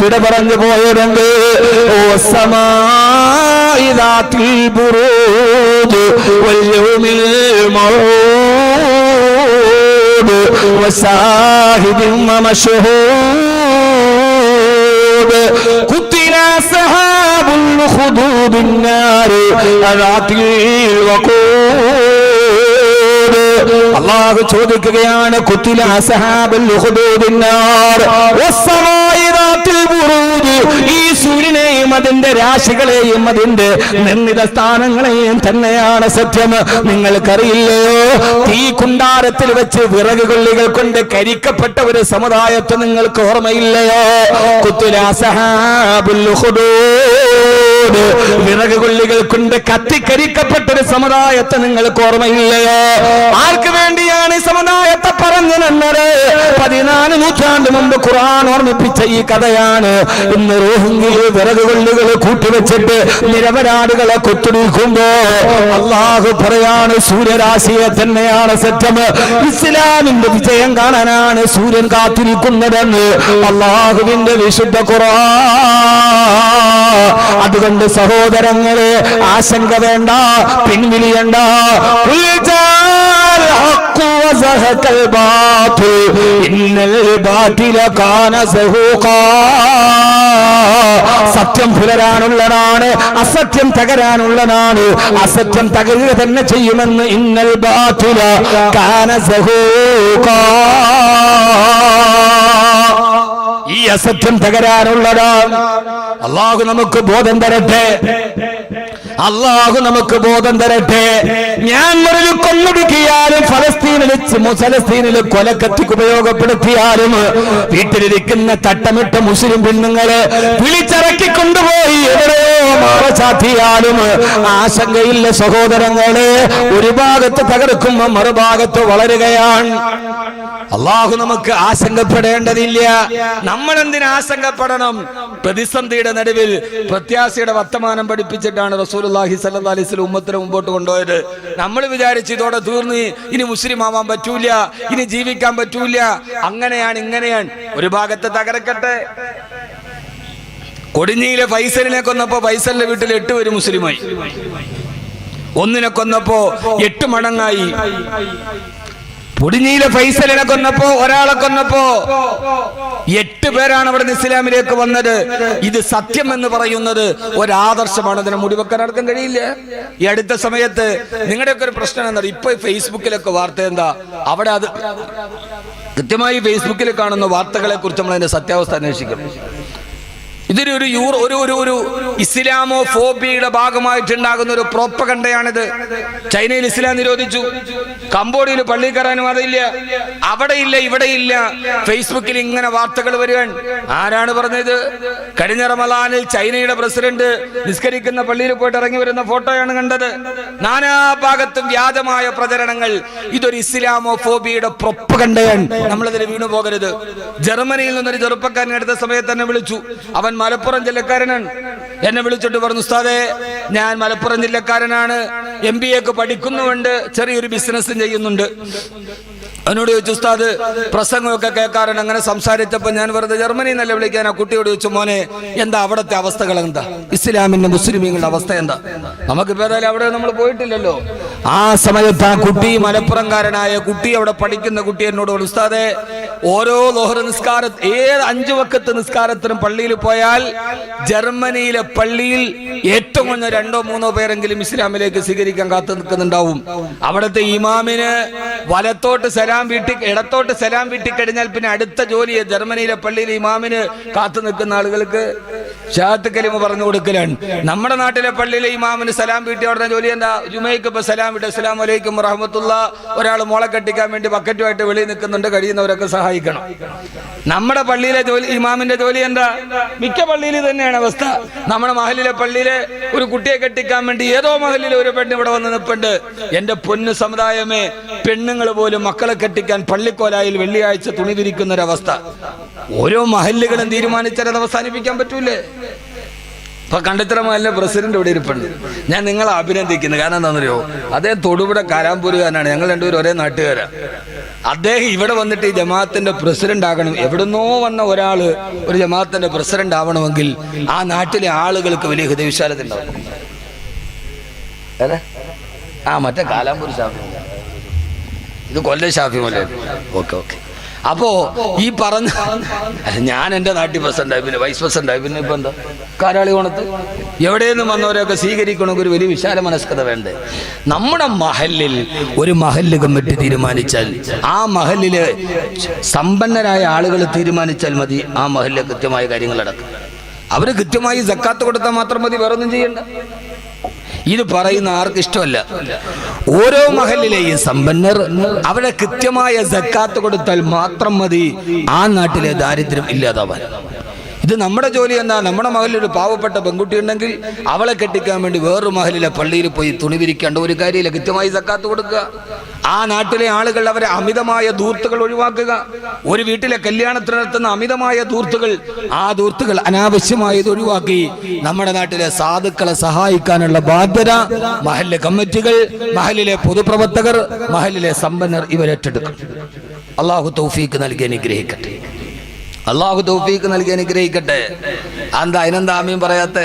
വിട പറഞ്ഞു പോയവരുണ്ട് ഓ സമാഇദാത്തിൽ ബുറൂജ് വൽയൗമിൽ മൗഊദ് വസാഹിദിൻ വമശ്ഹൂദ് قتل أصحاب الخدود النار ذات الوقود അള്ളാഹു ചോദിക്കുകയാണ് ഈ സൂര്യനെയും അതിന്റെ രാശികളെയും അതിന്റെ നിർമ്മിത സ്ഥാനങ്ങളെയും തന്നെയാണ് സത്യം. നിങ്ങൾക്കറിയില്ലയോ? തീ കുണ്ടാരത്തിൽ വെച്ച് വിറക് കൊള്ളികൾ കൊണ്ട് കരിക്കപ്പെട്ട ഒരു സമുദായത്തെ നിങ്ങൾക്ക് ഓർമ്മയില്ലയോ? കുത്തുല അസഹാബുൽ ഉഖ്ദൂദ്. വിറക് കൊള്ളികൾ കൊണ്ട് കത്തിക്കരിക്കപ്പെട്ട ഒരു സമുദായത്തെ നിങ്ങൾക്ക് ഓർമ്മയില്ലയോ ആർക്ക് വേണ്ടിയാണ് ഈ സമുദായത്തെ പറഞ്ഞു നിന്നത് പതിനാല് നൂറ്റാണ്ട് മുമ്പ് ഖുർആൻ ഓർമ്മിപ്പിച്ച ഈ കഥയാണ്. ഇന്ന് റോഹിംഗ്യയിൽ വിറക് കൊള്ളികൾ കൂട്ടിവെച്ചിട്ട് നിരപരാധികളെ കൊത്തുനിൽക്കുമ്പോ അള്ളാഹു പറയാണ് സൂര്യരാശിയെ തന്നെയാണ് സത്യം. ഇസ്ലാമിന്റെ വിജയം കാണാനാണ് സൂര്യൻ കാത്തിരിക്കുന്നതെന്ന് അള്ളാഹുവിന്റെ വിശുദ്ധ ഖുർആൻ. അതുകൊണ്ട് സഹോദരങ്ങളെ ആശങ്ക വേണ്ട പിൻവിളിയണ്ട സത്യം പുലരാനുള്ളതാണ് അസത്യം തകരാനുള്ളതാണ്. അസത്യം തകരുക തന്നെ ചെയ്യുമെന്ന് ഇന്നൽ ബാത്തുല കാന സഹൂക ഈ അസത്യം തകരാനുള്ളതാണ് അള്ളാഹു നമുക്ക് ബോധം തരട്ടെ. അള്ളാഹു നമുക്ക് ബോധം തരട്ടെ. ഞാൻ ഒരു കൊന്നൊടുക്കിയാലും ഫലസ്തീനിൽ ഫലസ്തീനിൽ കൊലക്കത്തിക്ക് ഉപയോഗപ്പെടുത്തിയാലും വീട്ടിലിരിക്കുന്ന തട്ടമിട്ട മുസ്ലിം പെണ്ണുങ്ങളെ വിളിച്ചിറക്കി കൊണ്ടുപോയി എവിടെയോ മാറ ചാത്തിയാലും ആശങ്കയില്ല സഹോദരങ്ങളെ. ഒരു ഭാഗത്ത് തകർക്കുമ്പോ മറുഭാഗത്ത് വളരുകയാണ്. അള്ളാഹു നമുക്ക് ആശങ്കപ്പെടേണ്ടതില്ല. നമ്മൾ എന്തിനാ ആശങ്കപ്പെടണം? പ്രതിസന്ധിയുടെ നടുവിൽ പ്രത്യാശയുടെ വർത്തമാനം പഠിപ്പിച്ചിട്ടാണ് അലൈഹി വസല്ലം ഉമ്മത്തിനെ മുമ്പോട്ട് കൊണ്ടുപോയത്. നമ്മൾ വിചാരിച്ച് ഇതോടെ തീർന്ന് ഇനി മുസ്ലിം ആവാൻ പറ്റൂല ഇനി ജീവിക്കാൻ പറ്റൂല. അങ്ങനെയാണ് ഇങ്ങനെയാണ്. ഒരു ഭാഗത്ത് തകർക്കട്ടെ. കൊടിഞ്ഞിയിലെ ഫൈസലിനെ കൊന്നപ്പോ ഫൈസലിന്റെ വീട്ടിൽ എട്ട് പേര് മുസ്ലിമായി. ഒന്നിനെ കൊന്നപ്പോ എട്ട് മടങ്ങായി. പൊടിഞ്ഞിയിലെ ഫൈസലിനെ കൊന്നപ്പോ ഒരാളെ കൊന്നപ്പോ എട്ട് പേരാണ് അവിടെ ഇസ്ലാമിലേക്ക് വന്നത്. ഇത് സത്യം എന്ന് പറയുന്നത് ഒരാദർശമാണ്. അതിനെ മുടിവെക്കാൻ നടക്കാൻ കഴിയില്ല. ഈ അടുത്ത സമയത്ത് നിങ്ങളുടെയൊക്കെ ഒരു പ്രശ്നം എന്താ? ഇപ്പൊ ഫേസ്ബുക്കിലൊക്കെ വാർത്ത എന്താ? അവിടെ അത് കൃത്യമായി ഫേസ്ബുക്കിൽ കാണുന്ന വാർത്തകളെ കുറിച്ച് നമ്മൾ അതിന്റെ സത്യാവസ്ഥ അന്വേഷിക്കണം ഇതൊരു ഒരു യൂറോ ഒരു ഒരു ഒരു ഇസ്ലാമോ ഫോബിയുടെ ഭാഗമായിട്ടുണ്ടാകുന്ന ഒരു പ്രോപ്പകണ്ടയാണിത് ചൈനയിൽ ഇസ്ലാം നിരോധിച്ചു. കംബോഡിയയിൽ പള്ളി കയറാനും അതില്ല. അവിടെ ഇല്ല ഇവിടെ ഇല്ല ഫേസ്ബുക്കിൽ ഇങ്ങനെ വാർത്തകൾ വരുവാൻ ആരാണ് പറഞ്ഞത്? കഴിഞ്ഞ റമലാനിൽ ചൈനയുടെ പ്രസിഡന്റ് നിസ്കരിക്കുന്ന പള്ളിയിൽ പോയിട്ട് ഇറങ്ങി വരുന്ന ഫോട്ടോയാണ് കണ്ടത്. നാനാ ഭാഗത്തും വ്യാജമായ പ്രചരണങ്ങൾ. ഇതൊരു ഇസ്ലാമോ ഫോബിയുടെ പ്രൊപ്പകണ്ടയാണ് നമ്മളതിന് വീണു പോകരുത് ജർമ്മനിയിൽ നിന്നൊരു ചെറുപ്പക്കാരൻ എടുത്ത സമയത്ത് തന്നെ വിളിച്ചു. അവൻ മലപ്പുറം ജില്ലക്കാരനാണ്. എന്നെ വിളിച്ചിട്ട് പറഞ്ഞു ഉസ്താദേ ഞാൻ മലപ്പുറം ജില്ലക്കാരനാണ്. എം ബി എക്ക് പഠിക്കുന്നുണ്ട് ചെറിയൊരു ബിസിനസ്സും ചെയ്യുന്നുണ്ട്. എന്നോട് ചോദിച്ചു ഉസ്താദ് പ്രസംഗമൊക്കെ കേൾക്കാറുണ്ട്. അങ്ങനെ സംസാരിച്ചപ്പോൾ ഞാൻ വെറുതെ ജർമ്മനിയിൽ നിന്നല്ല വിളിക്കാൻ? ആ കുട്ടിയോട് ചോദിച്ചു മോനെ എന്താ അവിടുത്തെ അവസ്ഥകൾ എന്താ ഇസ്ലാമിന്റെ മുസ്ലിമീങ്ങളുടെ അവസ്ഥ എന്താ? നമുക്കിപ്പോ ഏതായാലും അവിടെ നമ്മൾ പോയിട്ടില്ലല്ലോ. ആ സമയത്ത് ആ കുട്ടി മലപ്പുറംകാരനായ കുട്ടി അവിടെ പഠിക്കുന്ന കുട്ടി എന്നോട് ഉസ്താദെ ഓരോ ലോഹർ നിസ്കാര ഏത് അഞ്ചു വക്കത്ത് നിസ്കാരത്തിനും പള്ളിയിൽ പോയാൽ ജർമ്മനിയിലെ പള്ളിയിൽ ഏറ്റവും കുറഞ്ഞ രണ്ടോ മൂന്നോ പേരെങ്കിലും ഇസ്ലാമിലേക്ക് സ്വീകരിക്കാൻ കാത്തു നിൽക്കുന്നുണ്ടാവും. അവിടുത്തെ ഇമാമിന് വലത്തോട്ട് സലാം വീട്ടി ഇടത്തോട്ട് സലാം വീട്ടി കഴിഞ്ഞാൽ പിന്നെ അടുത്ത ജോലി ജർമ്മനിയിലെ പള്ളിയിലെ ഇമാമിന് കാത്തു നിൽക്കുന്ന ആളുകൾക്ക് ഷാത്ത് കലിമ പറഞ്ഞു കൊടുക്കലാണ്. നമ്മുടെ നാട്ടിലെ പള്ളിയിലെ ഇമാമിന് സലാം വീട്ടി അവിടെ ജോലി എന്താ? ജുമയ്ക്ക് ഇപ്പൊ സലാം വിട്ട് അസ്സലാം വലൈക്കും റഹമത്തുള്ള ഒരാൾ മോളെ കെട്ടിക്കാൻ വേണ്ടി ബക്കറ്റുമായിട്ട് വെളിയിൽ നിൽക്കുന്നുണ്ട്. കഴിയുന്നവരൊക്കെ സഹായിക്കണം. നമ്മുടെ പള്ളിയിലെ ജോലി ഇമാമിന്റെ ജോലി എന്താ? മിക്ക പള്ളിയിൽ തന്നെയാണ് അവസ്ഥ. നമ്മുടെ മഹലിലെ പള്ളിയിലെ ഒരു കുട്ടിയെ കെട്ടിക്കാൻ വേണ്ടി ഏതോ മഹലിലെ ഒരു പെണ്ണ് ഇവിടെ വന്ന് നിൽപ്പുണ്ട്. എന്റെ പൊന്നു സമുദായമേ പെണ്ണുങ്ങൾ പോലും മക്കളെ കെട്ടിക്കാൻ പള്ളിക്കോലായിൽ വെള്ളിയാഴ്ച തുണി തിരിക്കുന്ന ഒരവസ്ഥ ഓരോ മഹല്ലുകളും തീരുമാനിച്ചാൽ അത് അവസാനിപ്പിക്കാൻ പറ്റൂലേ? ഇപ്പൊ കണ്ടിത്തറ മഹലിലെ പ്രസിഡന്റ് ഇവിടെ ഇരിപ്പുണ്ട്. ഞാൻ നിങ്ങളെ അഭിനന്ദിക്കുന്നു. കാരണം എന്താണെന്നറിയോ? അദ്ദേഹം തൊടുപുഴ കാരാമ്പൂരുകാരനാണ്. ഞങ്ങൾ രണ്ടുപേരും ഒരേ നാട്ടുകാരാ. അദ്ദേഹം ഇവിടെ വന്നിട്ട് ഈ ജമാഅത്തിന്റെ പ്രസിഡന്റ് ആകണം. എവിടുന്നോ വന്ന ഒരാൾ ഒരു ജമാഅത്തിന്റെ പ്രസിഡന്റ് ആവണമെങ്കിൽ ആ നാട്ടിലെ ആളുകൾക്ക് വലിയ ഹൃദയവിശാലത ഉണ്ടാവും? ആ മറ്റേ കാലാമ്പൂർ ഷാഫി ഇത് കൊല്ലം ഷാഫി മല്ലേ ഓക്കെ ഓക്കെ. അപ്പോ ഈ പറഞ്ഞ ഞാൻ എന്റെ നാട്ടിൽ പ്രസിഡന്റായി പിന്നെ വൈസ് പ്രസിഡന്റായി പിന്നെ ഇപ്പൊ എന്താ? കാരാളി കോണത്ത്. എവിടെ നിന്നും വന്നവരെയൊക്കെ സ്വീകരിക്കണമെങ്കിൽ ഒരു വലിയ വിശാല മനസ്കത വേണ്ടേ? നമ്മുടെ മഹലിൽ ഒരു മഹല്ല് കമ്മിറ്റി തീരുമാനിച്ചാൽ ആ മഹലിൽ സമ്പന്നരായ ആളുകൾ തീരുമാനിച്ചാൽ മതി ആ മഹലിലെ കൃത്യമായ കാര്യങ്ങൾ നടക്കും. അവർ കൃത്യമായി ജക്കാത്ത് കൊടുത്താൽ മാത്രം മതി വേറൊന്നും ചെയ്യണ്ട. ഇത് പറയുന്ന ആർക്ക് ഇഷ്ടമല്ല? ഓരോ മഹലിലെയും സമ്പന്നർ അവിടെ കൃത്യമായ സക്കാത്ത് കൊടുത്താൽ മാത്രം മതി. ആ നാട്ടിലെ ദാരിദ്ര്യം ഇല്ലാതാവാൻ. ഇത് നമ്മുടെ ജോലി എന്നാ നമ്മുടെ മകളിൽ ഒരു പാവപ്പെട്ട പെൺകുട്ടി ഉണ്ടെങ്കിൽ അവളെ കെട്ടിക്കാൻ വേണ്ടി വേറൊരു മഹലിലെ പള്ളിയിൽ പോയി തുണി വിരിക്കേണ്ട ഒരു കാര്യമില്ല. കൃത്യമായി സക്കാത്ത് കൊടുക്കുക. ആ നാട്ടിലെ ആളുകൾ അവരെ അമിതമായ ദൂർത്തുകൾ ഒഴിവാക്കുക. ഒരു വീട്ടിലെ കല്യാണത്തിന് നടത്തുന്ന അമിതമായ ദൂർത്തുകൾ ആ ദൂർത്തുകൾ അനാവശ്യമായത് ഒഴിവാക്കി നമ്മുടെ നാട്ടിലെ സാധുക്കളെ സഹായിക്കാനുള്ള ബാധ്യത മഹലിലെ കമ്മിറ്റികൾ മഹലിലെ പൊതുപ്രവർത്തകർ മഹലിലെ സമ്പന്നർ ഇവരേറ്റെടുക്കും അള്ളാഹു തൗഫീക്ക് നൽകി അനുഗ്രഹിക്കട്ടെ. അള്ളാഹു തോഫീക്ക് നൽകി അനുഗ്രഹിക്കട്ടെ. എന്താ അതിനെന്താ അമ്മയും പറയാത്ത?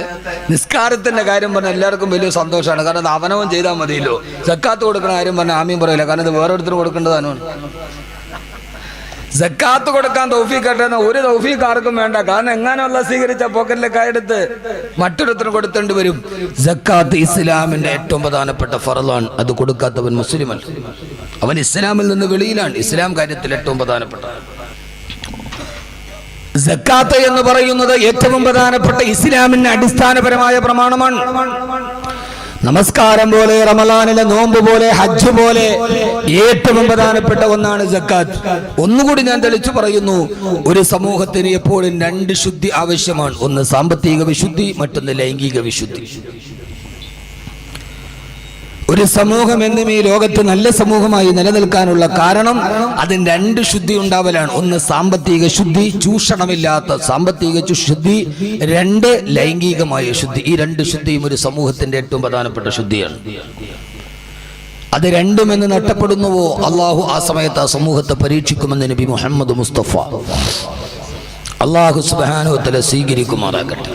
നിസ്കാരത്തിന്റെ കാര്യം പറഞ്ഞാൽ എല്ലാവർക്കും വലിയ സന്തോഷമാണ്. കാരണം അവനവൻ ചെയ്താൽ മതിയല്ലോ. സക്കാത്ത് കൊടുക്കുന്ന കാര്യം പറഞ്ഞാൽ ആമയും പറയില്ല. കാരണം ഇത് വേറൊരുത്തർ കൊടുക്കേണ്ടതാണ് സക്കാത്ത് കൊടുക്കാൻ തൗഫീഖ് എന്ന ഒരു തൗഫീഖ് ആർക്കും വേണ്ട. കാരണം എങ്ങാനുള്ള സ്വീകരിച്ച പോക്കറ്റിലെ കൈയെടുത്ത് മറ്റൊരുത്തരും കൊടുത്തേണ്ടി വരും. സക്കാത്ത് ഇസ്ലാമിന്റെ ഏറ്റവും പ്രധാനപ്പെട്ട ഫറലാണ്. അത് കൊടുക്കാത്തവൻ മുസ്ലിമല്ല. അവൻ ഇസ്ലാമിൽ നിന്ന് വെളിയിലാണ്. ഇസ്ലാം കാര്യത്തിൽ ഏറ്റവും പ്രധാനപ്പെട്ട സക്കാത്ത് എന്ന് പറയുന്നത് ഏറ്റവും പ്രധാനപ്പെട്ട ഇസ്ലാമിന്റെ അടിസ്ഥാനപരമായ പ്രമാണമാണ്. നമസ്കാരം പോലെ റമലാനിലെ നോമ്പ് പോലെ ഹജ്ജ് പോലെ ഏറ്റവും പ്രധാനപ്പെട്ട ഒന്നാണ് ജക്കാത്ത് ഒന്നുകൂടി ഞാൻ തെളിച്ചു പറയുന്നു ഒരു സമൂഹത്തിന് എപ്പോഴും രണ്ട് ശുദ്ധി ആവശ്യമാണ്. ഒന്ന് സാമ്പത്തിക വിശുദ്ധി മറ്റൊന്ന് ലൈംഗിക വിശുദ്ധി. ഒരു സമൂഹം എന്നും ഈ ലോകത്ത് നല്ല സമൂഹമായി നിലനിൽക്കാനുള്ള കാരണം അതിന് രണ്ട് ശുദ്ധി ഉണ്ടാവലാണ്. ഒന്ന് സാമ്പത്തിക ശുദ്ധി ചൂഷണമില്ലാത്ത സാമ്പത്തിക ശുദ്ധി രണ്ട് ലൈംഗികമായ ശുദ്ധി. ഈ രണ്ട് ശുദ്ധിയും ഒരു സമൂഹത്തിന്റെ ഏറ്റവും പ്രധാനപ്പെട്ട ശുദ്ധിയാണ്. അത് രണ്ടും എന്ന് നഷ്ടപ്പെടുന്നുവോ അള്ളാഹു ആ സമയത്ത് ആ സമൂഹത്തെ പരീക്ഷിക്കുമെന്ന് നബി മുഹമ്മദ് മുസ്തഫ. അള്ളാഹു സുബാനുത്തല സ്വീകരിക്കുമാറാകട്ടെ.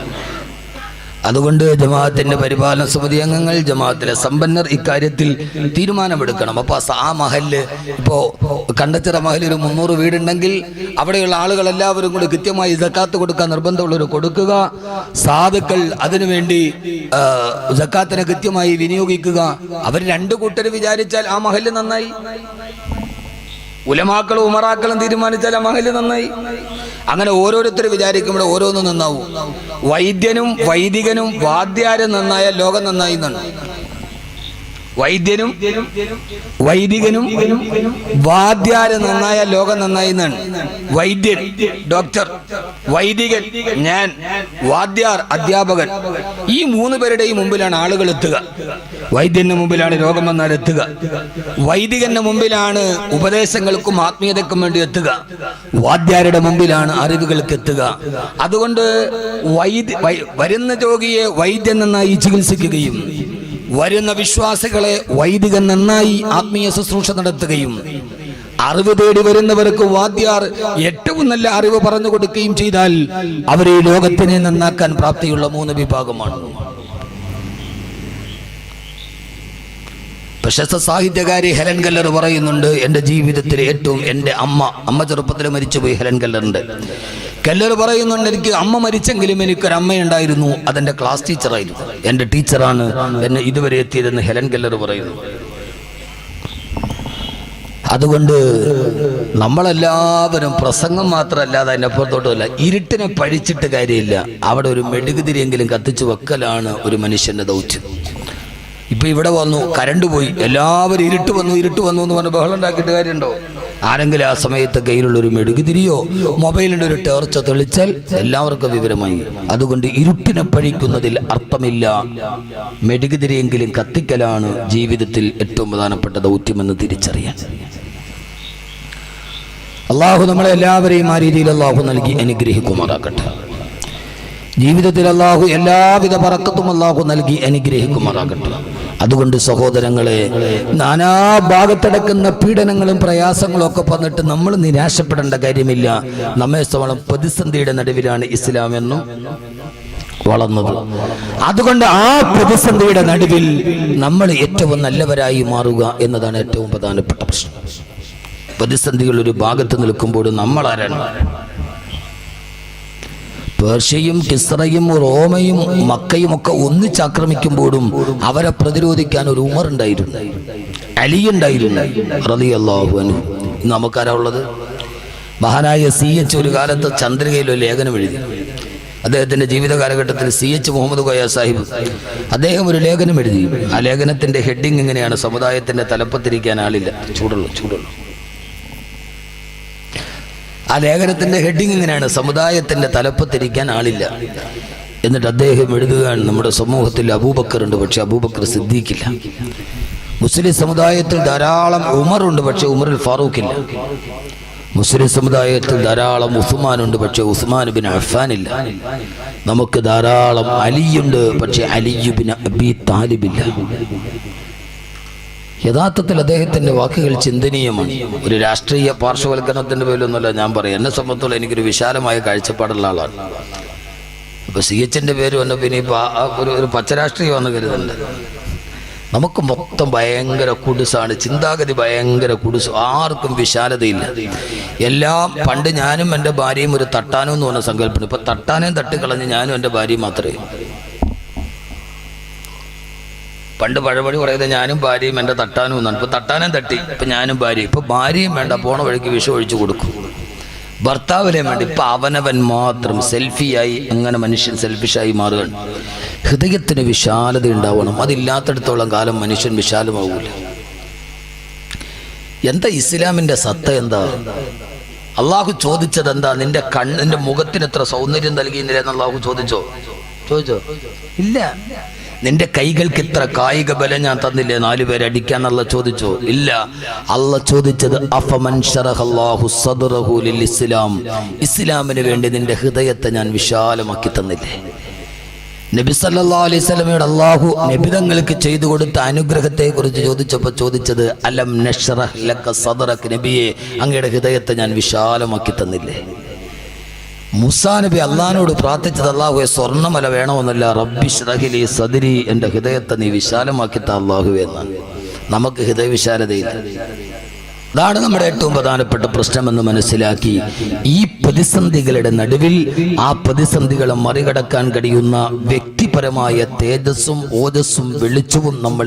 അതുകൊണ്ട് ജമാഅത്തിന്റെ പരിപാലന സമിതി അംഗങ്ങൾ ജമാഅത്തിലെ സമ്പന്നർ ഇക്കാര്യത്തിൽ തീരുമാനമെടുക്കണം. അപ്പൊ ആ മഹൽ ഇപ്പോ കണ്ടച്ചിറ മഹലിൽ ഒരു മുന്നൂറ് വീടുണ്ടെങ്കിൽ അവിടെയുള്ള ആളുകൾ എല്ലാവരും കൂടി കൃത്യമായി ജക്കാത്ത് കൊടുക്കാൻ നിർബന്ധമുള്ളവർ കൊടുക്കുക. സാധുക്കൾ അതിനുവേണ്ടി ജക്കാത്തിനെ കൃത്യമായി വിനിയോഗിക്കുക. അവർ രണ്ടു കൂട്ടർ വിചാരിച്ചാൽ ആ മഹൽ നന്നായി. ഉലമാക്കളും ഉമറാക്കളും തീരുമാനിച്ചാൽ മഹൽ നന്നായി. അങ്ങനെ ഓരോരുത്തർ വിചാരിക്കുമ്പോൾ ഓരോന്നും നന്നാവും. വൈദ്യനും വൈദികനും വാദ്യാരും നന്നായാൽ ലോകം നന്നായി എന്നാണ്. വൈദ്യനും വൈദികനും വാദ്യാര് നന്നായ ലോകം നന്നായി എന്നാണ് വൈദ്യൻ ഡോക്ടർ വൈദികൻ ഞാൻ വാദ്യാർ അധ്യാപകൻ. ഈ മൂന്ന് പേരുടെയും മുമ്പിലാണ് ആളുകൾ എത്തുക. വൈദ്യന്റെ മുമ്പിലാണ് രോഗം വന്നാൽ എത്തുക. വൈദികന്റെ മുമ്പിലാണ് ഉപദേശങ്ങൾക്കും ആത്മീയതക്കും വേണ്ടി എത്തുക. വാദ്യാരുടെ മുമ്പിലാണ് അറിവുകൾക്ക് എത്തുക. അതുകൊണ്ട് വൈദ്യ വരുന്ന രോഗിയെ വൈദ്യൻ നന്നായി ചികിത്സിക്കുകയും വരുന്ന വിശ്വാസികളെ വൈദികൻ നന്നായി ആത്മീയ ശുശ്രൂഷ നടത്തുകയും അറിവ് തേടി വരുന്നവർക്ക് വാദ്യാർ ഏറ്റവും നല്ല അറിവ് പറഞ്ഞു കൊടുക്കുകയും ചെയ്താൽ അവരെ ലോകത്തിനെ നന്നാക്കാൻ പ്രാപ്തിയുള്ള മൂന്ന് വിഭാഗമാണ്. പ്രശസ്ത സാഹിത്യകാരി ഹെലൻ കല്ലർ പറയുന്നുണ്ട് എന്റെ ജീവിതത്തിൽ ഏറ്റവും എന്റെ അമ്മ അമ്മ ചെറുപ്പത്തിൽ മരിച്ചുപോയി ഹെലൻ കല്ലറിന്റെ. കല്ലർ പറയുന്നുണ്ട് എനിക്ക് അമ്മ മരിച്ചെങ്കിലും എനിക്കൊരു അമ്മയുണ്ടായിരുന്നു അതെന്റെ ക്ലാസ് ടീച്ചറായിരുന്നു എന്റെ ടീച്ചറാണ് എന്നെ ഇതുവരെ എത്തിയതെന്ന് ഹെലൻ കല്ലർ പറയുന്നു. അതുകൊണ്ട് നമ്മളെല്ലാവരും പ്രസംഗം മാത്രമല്ലാതെ അതിനപ്പുറത്തോട്ടുമല്ല ഇരുട്ടിനെ പഴിച്ചിട്ട് കാര്യമില്ല. അവിടെ ഒരു മെഴുകുതിരിയെങ്കിലും കത്തിച്ചു വെക്കലാണ് ഒരു മനുഷ്യന്റെ ദൗത്യം. ഇപ്പൊ ഇവിടെ വന്നു കരണ്ട് പോയി. എല്ലാവരും ഇരുട്ട് വന്നു ഇരുട്ട് വന്നു എന്ന് പറഞ്ഞ് ബഹളം ഉണ്ടാക്കിയിട്ട് കാര്യമുണ്ടോ? ആരെങ്കിലും ആ സമയത്ത് കയ്യിലുള്ള ഒരു മെഴുകുതിരിയോ മൊബൈലിന്റെ ഒരു ടേർച്ച തെളിച്ചാൽ എല്ലാവർക്കും വിവരമായി. അതുകൊണ്ട് ഇരുട്ടിനെ പഴിക്കുന്നതിൽ അർത്ഥമില്ല. മെഴുകുതിരിയെങ്കിലും കത്തിക്കലാണ് ജീവിതത്തിൽ ഏറ്റവും പ്രധാനപ്പെട്ട ദൗത്യമെന്ന് തിരിച്ചറിയാൻ. അള്ളാഹു നമ്മളെ എല്ലാവരെയും ആ രീതിയിൽ അള്ളാഹു നൽകി അനുഗ്രഹിക്കുമാറാക്കട്ടെ ജീവിതത്തിൽ അള്ളാഹു എല്ലാവിധ പറക്കത്തും അള്ളാഹു നൽകി അനുഗ്രഹിക്കുമാറാകട്ടെ. അതുകൊണ്ട് സഹോദരങ്ങളെ നാനാ ഭാഗത്തടക്കുന്ന പീഡനങ്ങളും പ്രയാസങ്ങളും ഒക്കെ വന്നിട്ട് നമ്മൾ നിരാശപ്പെടേണ്ട കാര്യമില്ല. നമ്മെ സംബന്ധം പ്രതിസന്ധിയുടെ നടുവിലാണ് ഇസ്ലാം എന്നും വളർന്നത്. അതുകൊണ്ട് ആ പ്രതിസന്ധിയുടെ നടുവിൽ നമ്മൾ ഏറ്റവും നല്ലവരായി മാറുക എന്നതാണ് ഏറ്റവും പ്രധാനപ്പെട്ട പ്രശ്നം. പ്രതിസന്ധികൾ ഒരു ഭാഗത്ത് നിൽക്കുമ്പോൾ നമ്മൾ ആരാണ് പേർഷ്യയും കിസ്രയും റോമയും മക്കയും ഒക്കെ ഒന്നിച്ചാക്രമിക്കുമ്പോഴും അവരെ പ്രതിരോധിക്കാൻ ഒരു ഉമർ ഉണ്ടായിരുന്നു. അലി ഉണ്ടായിരുന്നു. റളിയല്ലാഹു അൻഹു. ഇന്ന് നമുക്കാരാ ഉള്ളത്? മഹാനായ സി എച്ച് ഒരു കാലത്ത് ചന്ദ്രികയിൽ ഒരു ലേഖനം എഴുതി. അദ്ദേഹത്തിന്റെ ജീവിത കാലഘട്ടത്തിൽ സി എച്ച് മുഹമ്മദ് കോയ സാഹിബ് അദ്ദേഹം ഒരു ലേഖനം എഴുതി. ആ ലേഖനത്തിന്റെ ഹെഡിങ് ഇങ്ങനെയാണ്. സമുദായത്തിന്റെ തലപ്പത്തിരിക്കാൻ ആളില്ല. ചൂടുള്ളൂ ചൂടുള്ളൂ. ആ ലേഖനത്തിന്റെ ഹെഡിങ് ഇങ്ങനെയാണ് സമുദായത്തിന്റെ തലപ്പത്തിരിക്കാൻ ആളില്ല. എന്നിട്ട് അദ്ദേഹം എഴുതുകയാണ് നമ്മുടെ സമൂഹത്തിൽ അബൂബക്കർ ഉണ്ട് പക്ഷെ അബൂബക്കർ സിദ്ദീഖില്ല. മുസ്ലിം സമുദായത്തിൽ ധാരാളം ഉമറുണ്ട് പക്ഷെ ഉമറിൽ ഫാറൂഖില്ല. മുസ്ലിം സമുദായത്തിൽ ധാരാളം ഉസ്മാനുണ്ട് പക്ഷെ ഉസ്മാൻ ബിൻ അഫാനില്ല നമുക്ക് ധാരാളം അലിയുണ്ട് പക്ഷെ അലിയുബിൻ അബി താലിബില്ല. യഥാർത്ഥത്തിൽ അദ്ദേഹത്തിന്റെ വാക്കുകൾ ചിന്തനീയമാണ്. ഒരു രാഷ്ട്രീയ പാർശ്വവൽക്കരണത്തിന്റെ പേരിലൊന്നുമല്ല ഞാൻ പറയും. എന്നെ സംബന്ധിച്ചോളം എനിക്കൊരു വിശാലമായ കാഴ്ചപ്പാടുള്ള ആളാണ്. അപ്പൊ സി എച്ചിന്റെ പേര് വന്ന പിന്നെ ഇപ്പൊ ഒരു ഒരു പച്ചരാഷ്ട്രീയമാണെന്ന് കരുതണ്ട. നമുക്ക് മൊത്തം ഭയങ്കര കുടുസാണ്. ചിന്താഗതി ഭയങ്കര കുടുസ്. ആർക്കും വിശാലതയില്ല. എല്ലാം പണ്ട് ഞാനും എന്റെ ഭാര്യയും ഒരു തട്ടാനും എന്ന് പറഞ്ഞ സങ്കല്പം ഇപ്പൊ തട്ടാനേയും തട്ടിക്കളഞ്ഞ് ഞാനും എന്റെ ഭാര്യയും മാത്രമേ പണ്ട് പഴപടി പറയുന്നത് ഞാനും ഭാര്യയും എന്റെ തട്ടാനും എന്നാണ്. ഇപ്പൊ തട്ടാനും തട്ടി ഇപ്പൊ ഞാനും ഭാര്യയും. ഇപ്പൊ ഭാര്യയും വേണ്ട പോണ വഴിക്ക് വിഷം ഒഴിച്ചു കൊടുക്കും. ഭർത്താവിനെ വേണ്ടി ഇപ്പൊ അവനവൻ മാത്രം സെൽഫിയായി അങ്ങനെ മനുഷ്യൻ സെൽഫിഷായി മാറുകയാണ്. ഹൃദയത്തിന് വിശാലത ഉണ്ടാവണം. അതില്ലാത്തടത്തോളം കാലം മനുഷ്യൻ വിശാലമാവൂല. എന്താ ഇസ്ലാമിന്റെ സത്ത എന്താ? അള്ളാഹു ചോദിച്ചത് എന്താ? നിന്റെ കണ്ണിന്റെ മുഖത്തിന് എത്ര സൗന്ദര്യം നൽകിയെന്ന് അള്ളാഹു ചോദിച്ചോ? ചോദിച്ചോ? ഇല്ല. നിന്റെ കൈകൾക്ക് ഇത്ര കായിക ബലം ഞാൻ തന്നില്ലേ? നാലു പേരെ അടിക്കാന്നുള്ള ചോദിച്ചു? ഇല്ല. അല്ല ചോദിച്ചത് ഇസ്ലാം ഇസ്ലാമിന് വേണ്ടി നിന്റെ ഹൃദയത്തെ ഞാൻ വിശാലമാക്കി തന്നില്ലേ? നബി സല്ലാ അലൈഹി അള്ളാഹു നബിതങ്ങൾക്ക് ചെയ്തു കൊടുത്ത അനുഗ്രഹത്തെ കുറിച്ച് ചോദിച്ചപ്പോൾ ചോദിച്ചത് അലം നഷറഹ് ലക സദറക് നബിയെ അങ്ങയുടെ ഹൃദയത്തെ ഞാൻ വിശാലമാക്കി തന്നില്ലേ? മുസാ നബി അള്ളഹാനോട് പ്രാർത്ഥിച്ചത് അള്ളാഹുവെ സ്വർണമല വേണമെന്നല്ല റബ്ബി ഷ്റഹിലി സദിരി എന്റെ ഹൃദയത്തെ നീ വിശാലമാക്കി അള്ളാഹു എന്ന് നമുക്ക് ഹൃദയ വിശാലതയില്ല അതാണ് നമ്മുടെ ഏറ്റവും പ്രധാനപ്പെട്ട പ്രശ്നമെന്ന് മനസ്സിലാക്കി ഈ പ്രതിസന്ധികളുടെ നടുവിൽ ആ പ്രതിസന്ധികളെ മറികടക്കാൻ കഴിയുന്ന വ്യക്തിപരമായ തേജസ്സും ഓജസ്സും വെളിച്ചവും നമ്മൾ